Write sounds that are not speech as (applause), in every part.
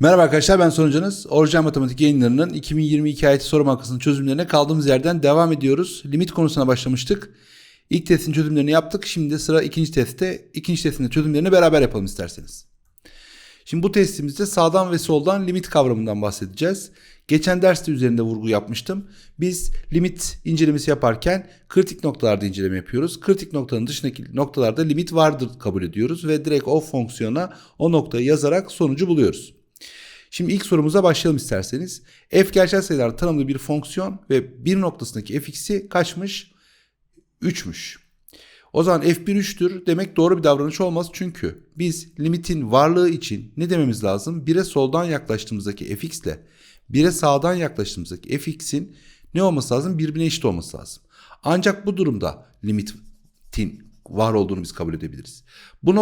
Merhaba arkadaşlar ben Sonucanız. Orijinal Matematik yayınlarının 2022 ayeti soru bankasının çözümlerine kaldığımız yerden devam ediyoruz. Limit konusuna başlamıştık. İlk testin çözümlerini yaptık. Şimdi sıra ikinci testte. İkinci testin de çözümlerini beraber yapalım isterseniz. Şimdi bu testimizde sağdan ve soldan limit kavramından bahsedeceğiz. Geçen derste üzerinde vurgu yapmıştım. Biz limit incelemesi yaparken kritik noktalarda inceleme yapıyoruz. Kritik noktanın dışındaki noktalarda limit vardır kabul ediyoruz ve direkt o fonksiyona o noktayı yazarak sonucu buluyoruz. Şimdi ilk sorumuza başlayalım isterseniz. F gerçel sayılar tanımlı bir fonksiyon ve bir noktasındaki fx'i kaçmış? 3'müş. O zaman f1 3'tür demek doğru bir davranış olmaz çünkü biz limitin varlığı için ne dememiz lazım? 1'e soldan yaklaştığımızdaki fx ile 1'e sağdan yaklaştığımızdaki fx'in ne olması lazım? Birbirine eşit olması lazım. Ancak bu durumda limitin var olduğunu biz kabul edebiliriz. Bu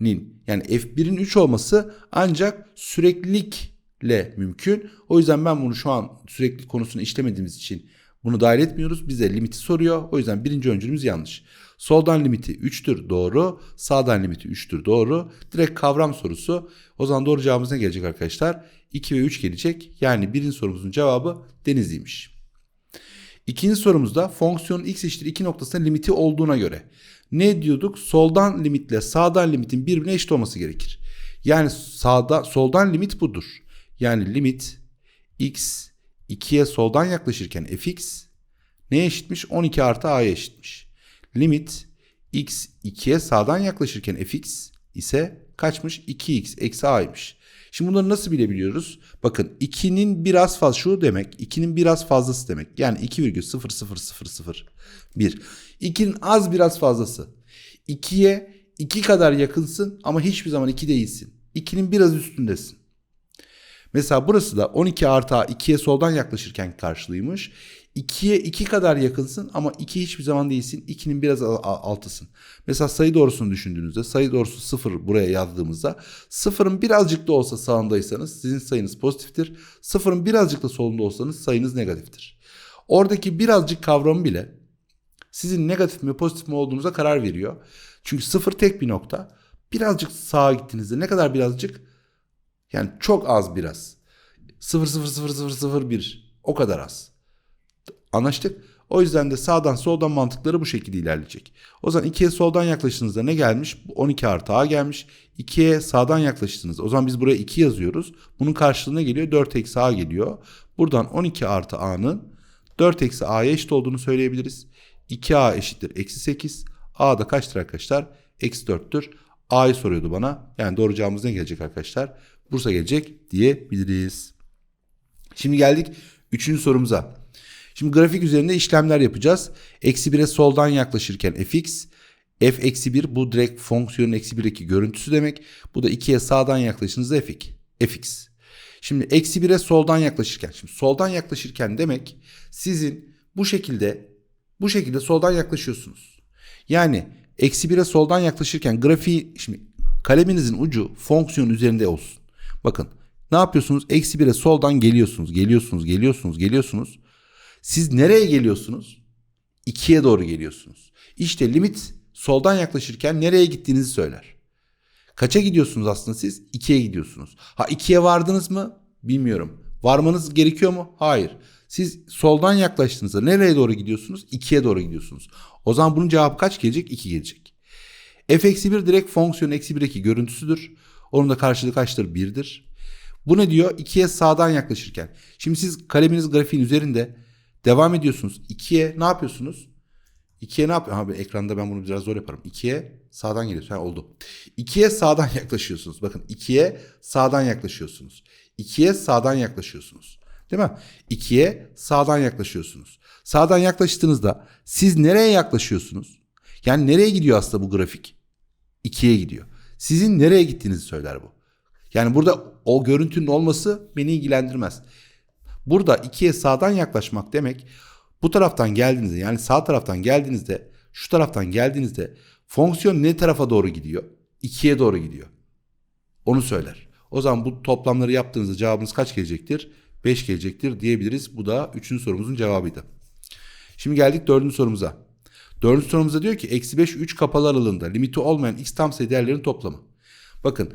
noktadakinin yani f1'in 3 olması ancak süreklilikle mümkün. O yüzden ben bunu şu an sürekli konusunu işlemediğimiz için bunu dahil etmiyoruz. Bize limiti soruyor. O yüzden birinci öncülümüz yanlış. Soldan limiti 3'tür doğru. Sağdan limiti 3'tür doğru. Direkt kavram sorusu. O zaman doğru cevabımız ne gelecek arkadaşlar? 2 ve 3 gelecek. Yani birinci sorumuzun cevabı denizliymiş. İkinci sorumuzda fonksiyonun x eşittir 2 noktasında limiti olduğuna göre ne diyorduk? Soldan limitle sağdan limitin birbirine eşit olması gerekir. Yani sağda soldan limit budur. Yani limit x 2'ye soldan yaklaşırken fx neye eşitmiş? 12 artı a'ya eşitmiş. Limit x 2'ye sağdan yaklaşırken fx ise kaçmış? 2x eksi a'ymış. Şimdi bunları nasıl bilebiliyoruz? Bakın 2'nin biraz fazla şu demek 2'nin biraz fazlası demek. Yani 2,00001. 2'nin az biraz fazlası. 2'ye 2 kadar yakınsın ama hiçbir zaman 2 değilsin. 2'nin biraz üstündesin. Mesela burası da 12 artı a 2'ye soldan yaklaşırken karşılıymış. 2'ye 2 kadar yakınsın ama 2 hiçbir zaman değilsin. 2'nin biraz altısın. Mesela sayı doğrusunu düşündüğünüzde sayı doğrusu 0 buraya yazdığımızda 0'ın birazcık da olsa sağındaysanız sizin sayınız pozitiftir. 0'ın birazcık da solunda olsanız sayınız negatiftir. Oradaki birazcık kavramı bile sizin negatif mi pozitif mi olduğunuza karar veriyor. Çünkü 0 tek bir nokta. Birazcık sağa gittiğinizde ne kadar birazcık? Yani çok az biraz. 0,00001 o kadar az. Anlaştık. O yüzden de sağdan soldan mantıkları bu şekilde ilerleyecek. O zaman 2'ye soldan yaklaştığınızda ne gelmiş? 12 artı a gelmiş. 2'ye sağdan yaklaştığınızda o zaman biz buraya 2 yazıyoruz. Bunun karşılığına geliyor 4 eksi a geliyor. Buradan 12 artı a'nın 4 eksi a'ya eşit olduğunu söyleyebiliriz. 2a eşittir eksi 8. a da kaçtır arkadaşlar? Eksi 4'tür. a'yı soruyordu bana. Yani doğru cevabımız ne gelecek arkadaşlar? Bursa gelecek diyebiliriz. Şimdi geldik 3. sorumuza. Şimdi grafik üzerinde işlemler yapacağız. Eksi 1'e soldan yaklaşırken fx, f eksi 1 bu direkt fonksiyonun eksi 1'deki görüntüsü demek. Bu da 2'ye sağdan yaklaştığınızda fx. fx. Şimdi eksi 1'e soldan yaklaşırken, şimdi soldan yaklaşırken demek sizin bu şekilde bu şekilde soldan yaklaşıyorsunuz. Yani eksi 1'e soldan yaklaşırken grafiği şimdi kaleminizin ucu fonksiyon üzerinde olsun. Bakın ne yapıyorsunuz? Eksi 1'e soldan geliyorsunuz, geliyorsunuz, geliyorsunuz, geliyorsunuz. Siz nereye geliyorsunuz? 2'ye doğru geliyorsunuz. İşte limit soldan yaklaşırken nereye gittiğinizi söyler. Kaça gidiyorsunuz aslında siz? 2'ye gidiyorsunuz. Ha 2'ye vardınız mı? Bilmiyorum. Varmanız gerekiyor mu? Hayır. Siz soldan yaklaştığınızda nereye doğru gidiyorsunuz? 2'ye doğru gidiyorsunuz. O zaman bunun cevabı kaç gelecek? 2 gelecek. f eksi 1 direkt fonksiyon eksi 1'deki görüntüsüdür. Onun da karşılığı kaçtır? 1'dir. Bu ne diyor? 2'ye sağdan yaklaşırken. Şimdi siz kaleminiz grafiğin üzerinde devam ediyorsunuz. 2'ye ne yapıyorsunuz? 2'ye ne yapıyor? Abi ekranda ben bunu biraz zor yaparım. 2'ye sağdan geliyorsunuz. Ha oldu. 2'ye (laughs) sağdan yaklaşıyorsunuz. Bakın 2'ye sağdan yaklaşıyorsunuz. 2'ye sağdan yaklaşıyorsunuz. Değil mi? 2'ye sağdan yaklaşıyorsunuz. Sağdan yaklaştığınızda siz nereye yaklaşıyorsunuz? Yani nereye gidiyor aslında bu grafik? 2'ye gidiyor. Sizin nereye gittiğinizi söyler bu. Yani burada o görüntünün olması beni ilgilendirmez. Burada ikiye sağdan yaklaşmak demek bu taraftan geldiğinizde yani sağ taraftan geldiğinizde şu taraftan geldiğinizde fonksiyon ne tarafa doğru gidiyor? İkiye doğru gidiyor. Onu söyler. O zaman bu toplamları yaptığınızda cevabınız kaç gelecektir? 5 gelecektir diyebiliriz. Bu da 3. sorumuzun cevabıydı. Şimdi geldik 4. sorumuza. 4. sorumuzda diyor ki eksi 5 3 kapalı aralığında limiti olmayan x tam sayı değerlerin toplamı. Bakın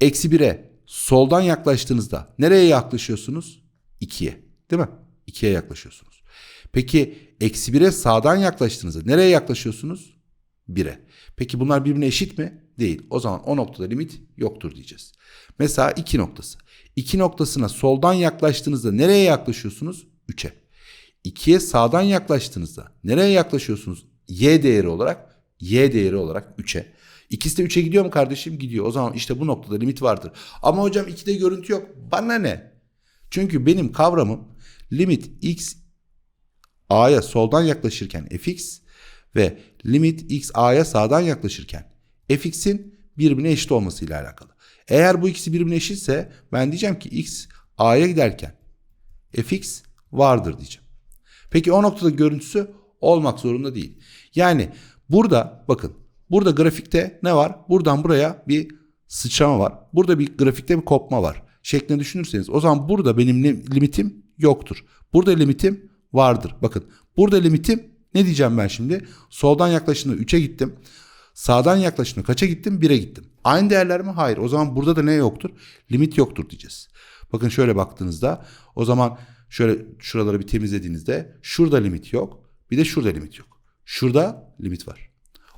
eksi 1'e soldan yaklaştığınızda nereye yaklaşıyorsunuz? 2'ye değil mi? 2'ye yaklaşıyorsunuz. Peki eksi 1'e sağdan yaklaştığınızda nereye yaklaşıyorsunuz? 1'e. Peki bunlar birbirine eşit mi? Değil. O zaman o noktada limit yoktur diyeceğiz. Mesela 2 noktası. 2 noktasına soldan yaklaştığınızda nereye yaklaşıyorsunuz? 3'e. 2'ye sağdan yaklaştığınızda nereye yaklaşıyorsunuz? Y değeri olarak Y değeri olarak 3'e. İkisi de 3'e gidiyor mu kardeşim? Gidiyor. O zaman işte bu noktada limit vardır. Ama hocam 2'de görüntü yok. Bana ne? Çünkü benim kavramım limit x a'ya soldan yaklaşırken fx ve limit x a'ya sağdan yaklaşırken fx'in birbirine eşit olmasıyla alakalı. Eğer bu ikisi birbirine eşitse ben diyeceğim ki x a'ya giderken fx vardır diyeceğim. Peki o noktada görüntüsü olmak zorunda değil. Yani burada bakın burada grafikte ne var? Buradan buraya bir sıçrama var. Burada bir grafikte bir kopma var. Şeklinde düşünürseniz o zaman burada benim limitim yoktur. Burada limitim vardır. Bakın burada limitim ne diyeceğim ben şimdi? Soldan yaklaşımda 3'e gittim. Sağdan yaklaşımda kaça gittim? 1'e gittim. Aynı değerler mi? Hayır. O zaman burada da ne yoktur? Limit yoktur diyeceğiz. Bakın şöyle baktığınızda o zaman şöyle şuraları bir temizlediğinizde şurada limit yok. Bir de şurada limit yok. Şurada limit var.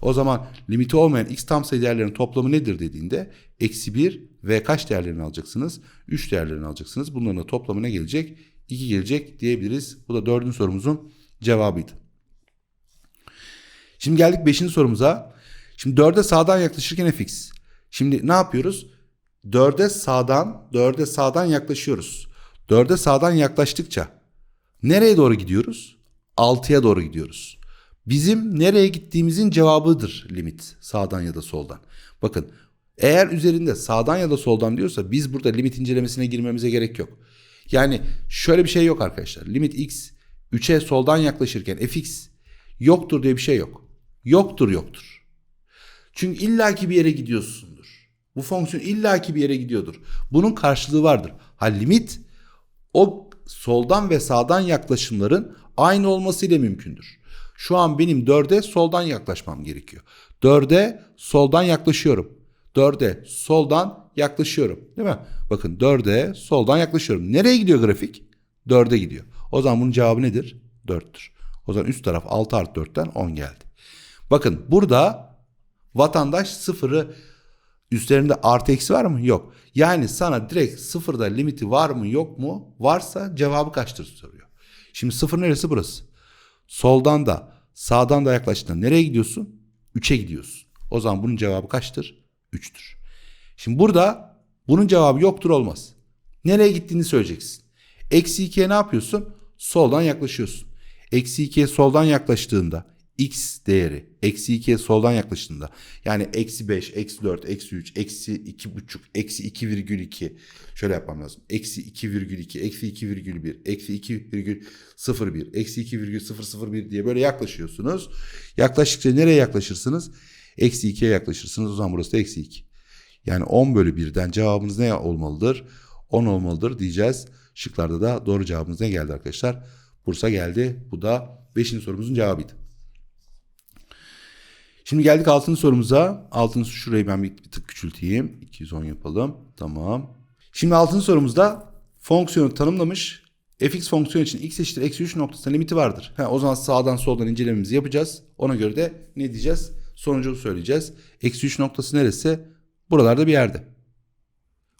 O zaman limiti olmayan x tam sayı değerlerinin toplamı nedir dediğinde eksi 1 ve kaç değerlerini alacaksınız? 3 değerlerini alacaksınız. Bunların da toplamı ne gelecek? 2 gelecek diyebiliriz. Bu da dördüncü sorumuzun cevabıydı. Şimdi geldik beşinci sorumuza. Şimdi 4'e sağdan yaklaşırken fx. Şimdi ne yapıyoruz? 4'e sağdan, 4'e sağdan yaklaşıyoruz. 4'e sağdan yaklaştıkça nereye doğru gidiyoruz? 6'ya doğru gidiyoruz. Bizim nereye gittiğimizin cevabıdır limit sağdan ya da soldan. Bakın eğer üzerinde sağdan ya da soldan diyorsa biz burada limit incelemesine girmemize gerek yok. Yani şöyle bir şey yok arkadaşlar. Limit x 3'e soldan yaklaşırken fx yoktur diye bir şey yok. Yoktur yoktur. Çünkü illaki bir yere gidiyorsundur. Bu fonksiyon illaki bir yere gidiyordur. Bunun karşılığı vardır. Ha limit o soldan ve sağdan yaklaşımların aynı olmasıyla mümkündür. Şu an benim 4'e soldan yaklaşmam gerekiyor. 4'e soldan yaklaşıyorum. 4'e soldan yaklaşıyorum. Değil mi? Bakın 4'e soldan yaklaşıyorum. Nereye gidiyor grafik? 4'e gidiyor. O zaman bunun cevabı nedir? 4'tür. O zaman üst taraf 6 artı 4'ten 10 geldi. Bakın burada vatandaş sıfırı üstlerinde artı eksi var mı? Yok. Yani sana direkt sıfırda limiti var mı yok mu? Varsa cevabı kaçtır soruyor. Şimdi sıfır neresi burası? Soldan da sağdan da yaklaştığında nereye gidiyorsun? 3'e gidiyorsun. O zaman bunun cevabı kaçtır? 3'tür. Şimdi burada bunun cevabı yoktur olmaz. Nereye gittiğini söyleyeceksin. Eksi 2'ye ne yapıyorsun? Soldan yaklaşıyorsun. Eksi 2'ye soldan yaklaştığında x değeri eksi 2'ye soldan yaklaştığında yani eksi 5, eksi 4, eksi 3, eksi 2,5, eksi 2,2 şöyle yapmam lazım. Eksi 2,2, eksi 2,1, eksi 2,01, eksi 2,001 diye böyle yaklaşıyorsunuz. Yaklaştıkça nereye yaklaşırsınız? Eksi 2'ye yaklaşırsınız. O zaman burası da eksi 2. Yani 10 bölü 1'den cevabınız ne olmalıdır? 10 olmalıdır diyeceğiz. Şıklarda da doğru cevabımız ne geldi arkadaşlar? Bursa geldi. Bu da 5. sorumuzun cevabıydı. Şimdi geldik 6. sorumuza. 6. şurayı ben bir, tık küçülteyim. 210 yapalım. Tamam. Şimdi 6. sorumuzda fonksiyonu tanımlamış. fx fonksiyonu için x eşittir eksi 3 noktasında limiti vardır. Ha, o zaman sağdan soldan incelememizi yapacağız. Ona göre de ne diyeceğiz? Sonucu söyleyeceğiz. Eksi 3 noktası neresi? Buralarda bir yerde.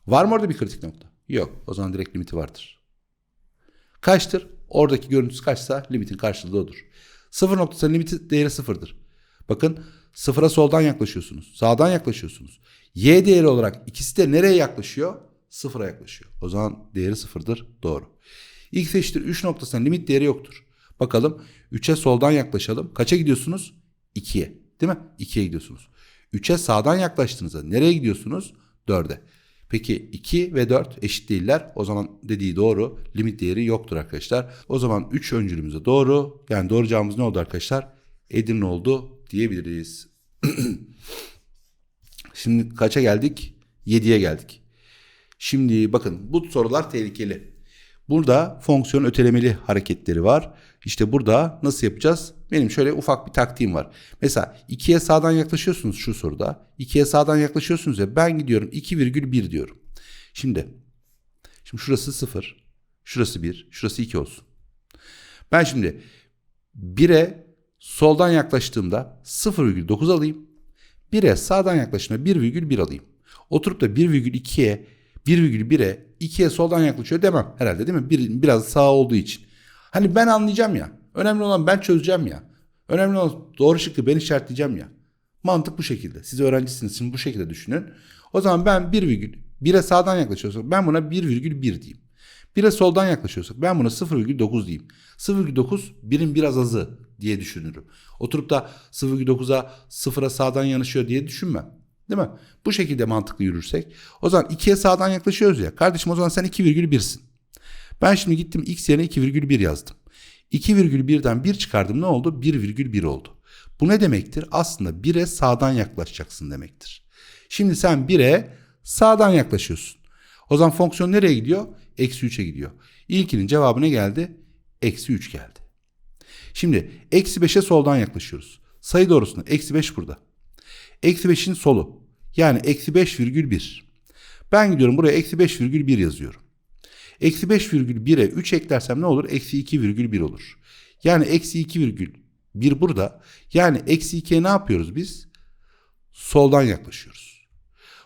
Var mı orada bir kritik nokta? Yok. O zaman direkt limiti vardır. Kaçtır? Oradaki görüntüsü kaçsa limitin karşılığı odur. Sıfır noktasının limiti değeri sıfırdır. Bakın sıfıra soldan yaklaşıyorsunuz. Sağdan yaklaşıyorsunuz. Y değeri olarak ikisi de nereye yaklaşıyor? Sıfıra yaklaşıyor. O zaman değeri sıfırdır. Doğru. X eşittir 3 noktasının limit değeri yoktur. Bakalım 3'e soldan yaklaşalım. Kaça gidiyorsunuz? 2'ye. Değil mi? 2'ye gidiyorsunuz. 3'e sağdan yaklaştığınızda nereye gidiyorsunuz? 4'e. Peki 2 ve 4 eşit değiller. O zaman dediği doğru. Limit değeri yoktur arkadaşlar. O zaman 3 öncülümüze doğru. Yani doğru cevabımız ne oldu arkadaşlar? Edirne oldu diyebiliriz. (clears throat) Şimdi kaça geldik? 7'ye geldik. Şimdi bakın bu sorular tehlikeli. Burada fonksiyon ötelemeli hareketleri var. İşte burada nasıl yapacağız? Benim şöyle ufak bir taktiğim var. Mesela 2'ye sağdan yaklaşıyorsunuz şu soruda. 2'ye sağdan yaklaşıyorsunuz ya ben gidiyorum 2,1 diyorum. Şimdi şimdi şurası 0, şurası 1, şurası 2 olsun. Ben şimdi 1'e soldan yaklaştığımda 0,9 alayım. 1'e sağdan yaklaştığımda 1,1 alayım. Oturup da 1,2'ye 1,1'e 2'ye soldan yaklaşıyor demem herhalde değil mi? Bir, biraz sağ olduğu için. Hani ben anlayacağım ya. Önemli olan ben çözeceğim ya. Önemli olan doğru şıkkı ben işaretleyeceğim ya. Mantık bu şekilde. Siz öğrencisiniz şimdi bu şekilde düşünün. O zaman ben 1,1'e sağdan yaklaşıyorsak ben buna 1,1 diyeyim. 1'e soldan yaklaşıyorsak ben buna 0,9 diyeyim. 0,9 birin biraz azı diye düşünürüm. Oturup da 0,9'a 0'a sağdan yanaşıyor diye düşünmem. Değil mi? Bu şekilde mantıklı yürürsek. O zaman 2'ye sağdan yaklaşıyoruz ya. Kardeşim o zaman sen 2,1'sin. Ben şimdi gittim x yerine 2,1 yazdım. 2,1'den 1 çıkardım ne oldu? 1,1 oldu. Bu ne demektir? Aslında 1'e sağdan yaklaşacaksın demektir. Şimdi sen 1'e sağdan yaklaşıyorsun. O zaman fonksiyon nereye gidiyor? Eksi 3'e gidiyor. İlkinin cevabı ne geldi? Eksi 3 geldi. Şimdi eksi 5'e soldan yaklaşıyoruz. Sayı doğrusunda eksi 5 burada. Eksi 5'in solu. Yani eksi 5,1. Ben gidiyorum buraya eksi 5,1 yazıyorum. Eksi 5,1'e 3 eklersem ne olur? Eksi 2,1 olur. Yani eksi 2,1 burada. Yani eksi 2'ye ne yapıyoruz biz? Soldan yaklaşıyoruz.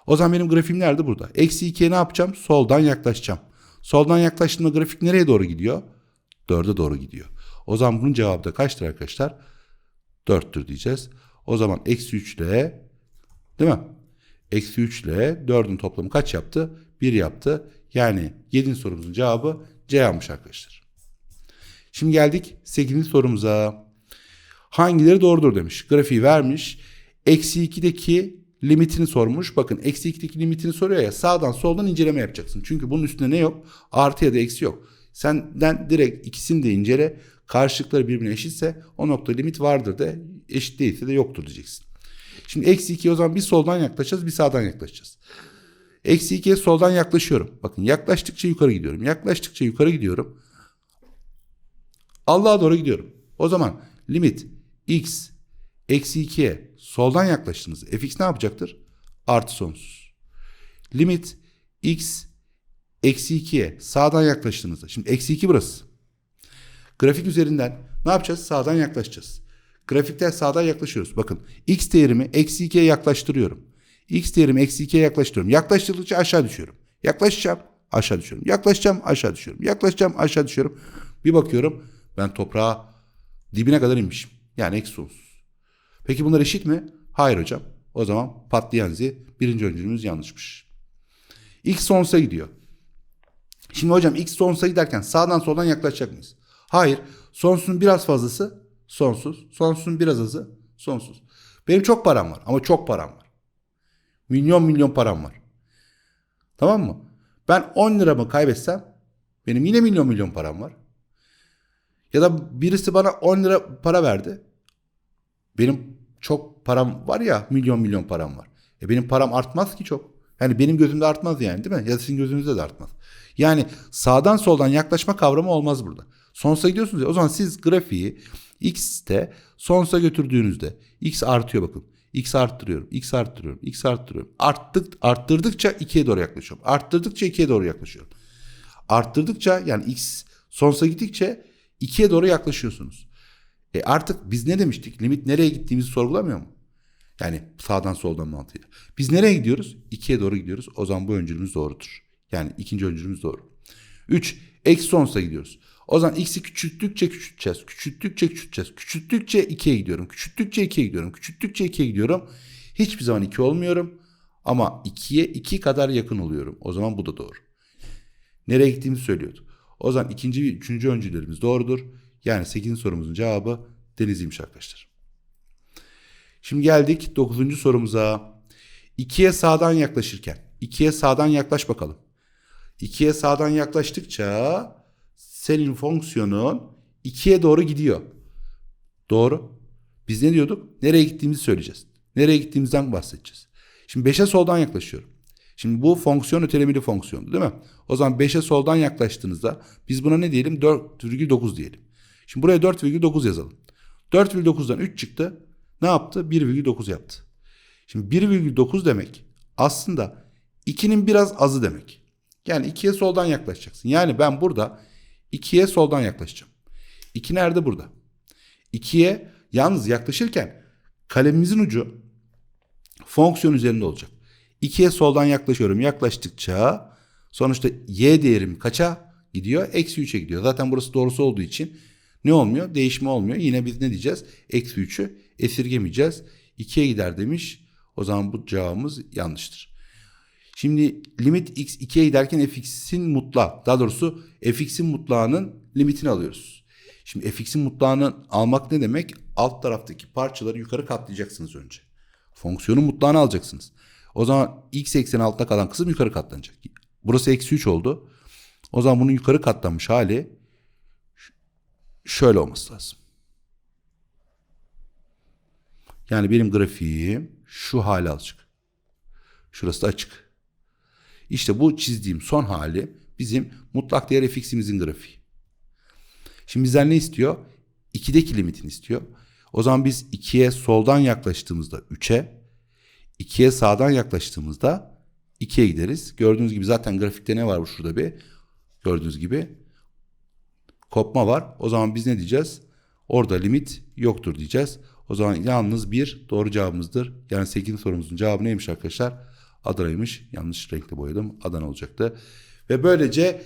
O zaman benim grafiğim nerede? Burada. Eksi 2'ye ne yapacağım? Soldan yaklaşacağım. Soldan yaklaştığımda grafik nereye doğru gidiyor? 4'e doğru gidiyor. O zaman bunun cevabı da kaçtır arkadaşlar? 4'tür diyeceğiz. O zaman eksi 3 ile değil mi? Eksi 3 ile 4'ün toplamı kaç yaptı? 1 yaptı. Yani 7. sorumuzun cevabı C almış arkadaşlar. Şimdi geldik 8. sorumuza. Hangileri doğrudur demiş. Grafiği vermiş. Eksi 2'deki limitini sormuş. Bakın eksi 2'deki limitini soruyor ya sağdan soldan inceleme yapacaksın. Çünkü bunun üstünde ne yok? Artı ya da eksi yok. Senden direkt ikisini de incele. Karşılıkları birbirine eşitse o nokta limit vardır da eşit değilse de yoktur diyeceksin. Şimdi eksi 2 o zaman bir soldan yaklaşacağız bir sağdan yaklaşacağız. Eksi 2'ye soldan yaklaşıyorum. Bakın yaklaştıkça yukarı gidiyorum. Yaklaştıkça yukarı gidiyorum. Allah'a doğru gidiyorum. O zaman limit x eksi 2'ye soldan yaklaştınız. fx ne yapacaktır? Artı sonsuz. Limit x eksi 2'ye sağdan yaklaştığınızda. Şimdi eksi 2 burası. Grafik üzerinden ne yapacağız? Sağdan yaklaşacağız. Grafikten sağdan yaklaşıyoruz. Bakın x değerimi eksi 2'ye yaklaştırıyorum. x değerimi eksi 2'ye yaklaştırıyorum. Yaklaştırdıkça aşağı düşüyorum. Yaklaşacağım aşağı düşüyorum. Yaklaşacağım aşağı düşüyorum. Yaklaşacağım aşağı düşüyorum. Bir bakıyorum ben toprağa dibine kadar inmişim. Yani eksi sonsuz. Peki bunlar eşit mi? Hayır hocam. O zaman patlayan z birinci öncülümüz yanlışmış. X sonsuza gidiyor. Şimdi hocam x sonsuza giderken sağdan soldan yaklaşacak mıyız? Hayır. Sonsuzun biraz fazlası sonsuz. Sonsuzun biraz azı sonsuz. Benim çok param var ama çok param var. Milyon milyon param var. Tamam mı? Ben 10 liramı kaybetsem benim yine milyon milyon param var. Ya da birisi bana 10 lira para verdi. Benim çok param var ya milyon milyon param var. E benim param artmaz ki çok. Yani benim gözümde artmaz yani değil mi? Ya sizin gözünüzde de artmaz. Yani sağdan soldan yaklaşma kavramı olmaz burada. Sonsuza gidiyorsunuz ya o zaman siz grafiği x'te sonsuza götürdüğünüzde x artıyor bakın. X arttırıyorum, x arttırıyorum, x arttırıyorum. Arttık, arttırdıkça 2'ye doğru yaklaşıyorum. Arttırdıkça 2'ye doğru yaklaşıyorum. Arttırdıkça yani x sonsuza gittikçe 2'ye doğru yaklaşıyorsunuz. E artık biz ne demiştik? Limit nereye gittiğimizi sorgulamıyor mu? Yani sağdan soldan mantığıyla. Biz nereye gidiyoruz? 2'ye doğru gidiyoruz. O zaman bu öncülümüz doğrudur. Yani ikinci öncülümüz doğru. 3. Eksi sonsuza gidiyoruz. O zaman x'i küçülttükçe küçülteceğiz. Küçülttükçe küçülteceğiz. Küçülttükçe 2'ye gidiyorum. Küçülttükçe 2'ye gidiyorum. Küçülttükçe 2'ye gidiyorum. Hiçbir zaman 2 olmuyorum. Ama 2'ye 2 kadar yakın oluyorum. O zaman bu da doğru. Nereye gittiğimizi söylüyordu. O zaman ikinci ve üçüncü öncülerimiz doğrudur. Yani 8. sorumuzun cevabı denizliymiş arkadaşlar. Şimdi geldik 9. sorumuza. 2'ye sağdan yaklaşırken. 2'ye sağdan yaklaş bakalım. 2'ye sağdan yaklaştıkça senin fonksiyonun 2'ye doğru gidiyor. Doğru. Biz ne diyorduk? Nereye gittiğimizi söyleyeceğiz. Nereye gittiğimizden bahsedeceğiz. Şimdi 5'e soldan yaklaşıyorum. Şimdi bu fonksiyon ötelemeli fonksiyondu değil mi? O zaman 5'e soldan yaklaştığınızda biz buna ne diyelim? 4,9 diyelim. Şimdi buraya 4,9 yazalım. 4,9'dan 3 çıktı. Ne yaptı? 1,9 yaptı. Şimdi 1,9 demek aslında 2'nin biraz azı demek. Yani 2'ye soldan yaklaşacaksın. Yani ben burada 2'ye soldan yaklaşacağım. 2 nerede? Burada. 2'ye yalnız yaklaşırken kalemimizin ucu fonksiyon üzerinde olacak. 2'ye soldan yaklaşıyorum. Yaklaştıkça sonuçta y değerim kaça gidiyor? Eksi 3'e gidiyor. Zaten burası doğrusu olduğu için ne olmuyor? Değişme olmuyor. Yine biz ne diyeceğiz? Eksi 3'ü esirgemeyeceğiz. 2'ye gider demiş. O zaman bu cevabımız yanlıştır. Şimdi limit x 2'ye giderken fx'in mutlağı daha doğrusu fx'in mutlağının limitini alıyoruz. Şimdi fx'in mutlağını almak ne demek? Alt taraftaki parçaları yukarı katlayacaksınız önce. Fonksiyonun mutlağını alacaksınız. O zaman x ekseni altta kalan kısım yukarı katlanacak. Burası eksi 3 oldu. O zaman bunun yukarı katlanmış hali şöyle olması lazım. Yani benim grafiğim şu hale alacak. Şurası da açık. İşte bu çizdiğim son hali bizim mutlak değer fx'imizin grafiği. Şimdi bizden ne istiyor? 2'deki limitini istiyor. O zaman biz 2'ye soldan yaklaştığımızda 3'e, 2'ye sağdan yaklaştığımızda 2'ye gideriz. Gördüğünüz gibi zaten grafikte ne var bu şurada bir? Gördüğünüz gibi kopma var. O zaman biz ne diyeceğiz? Orada limit yoktur diyeceğiz. O zaman yalnız bir doğru cevabımızdır. Yani 8. sorumuzun cevabı neymiş arkadaşlar? Adana'ymış. Yanlış renkle boyadım. Adana olacaktı. Ve böylece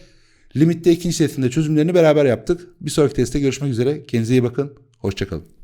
limitte ikinci testinde çözümlerini beraber yaptık. Bir sonraki testte görüşmek üzere. Kendinize iyi bakın. Hoşçakalın.